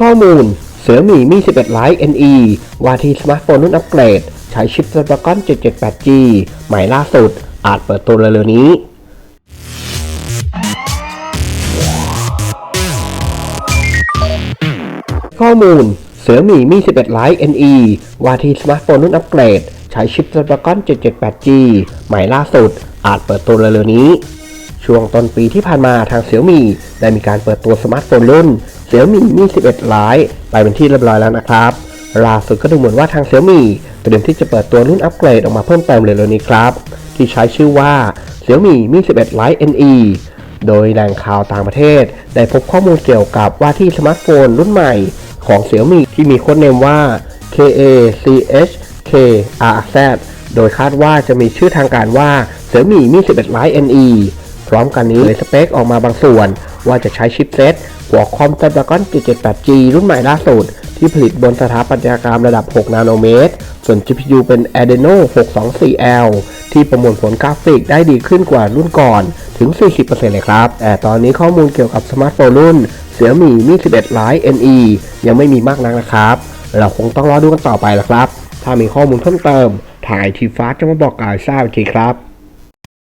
ข้อมูล เสือหมีมี 11 Lite NE วาทีสมาร์ทโฟนรุ่นอัปเกรด ใช้ชิป Snapdragon 778G ใหม่ล่าสุด อาจเปิดตัวเร็วๆนี้ ข้อมูล เสือหมีมี 11 Lite NE วาทีสมาร์ทโฟนรุ่นอัปเกรด ใช้ชิป Snapdragon 778G ใหม่ล่าสุด อาจเปิดตัวเร็วๆนี้ช่วงต้นปีที่ผ่านมาทางเสี่ยวมี่ได้มีการเปิดตัวสมาร์ทโฟนรุ่น เสี่ยวมี่มี11 Lite ไปเป็นที่เรียบร้อยแล้วนะครับล่าสุดก็ดูเหมือนว่าทางเสี่ยวมี่เตรียมที่จะเปิดตัวรุ่นอัปเกรดออกมาเพิ่มเติมเร็วๆนี้ครับ ที่ใช้ชื่อว่าเสี่ยวมี่มี11 Lite NE โดยแหล่งข่าวต่างประเทศ ได้พบข้อมูลเกี่ยวกับว่าที่สมาร์ทโฟนรุ่นใหม่ของเสี่ยวมี่ที่มีโค้ดเนมว่า KACHKRZ โดยคาดว่าจะมีชื่อทางการว่าเสี่ยวมี่มี11 Lite NE ร้อมกันนี้เลยสเปคออกมาบางส่วน ว่าจะใช้ชิปเซ็ต Qualcomm Snapdragon 778G รุ่นใหม่ล่าสุด ที่ผลิตบนสถาปัตยกรรมระดับ 6 นาโนเมตร ส่วน GPU เป็น Adreno 624L ที่ประมวลผลกราฟิกได้ดีขึ้นกว่ารุ่นก่อนถึง 40%เลยครับ แต่ตอนนี้ข้อมูลเกี่ยวกับสมาร์ทโฟนรุ่น Xiaomi Mi 11 Lite NE ยังไม่มีมากนักนะครับ เราคงต้องรอดูกันต่อไปละครับ ถ้ามีข้อมูลเพิ่มเติมทางไอทีฟ้าจะมาบอกกายทราบอีกทีครับ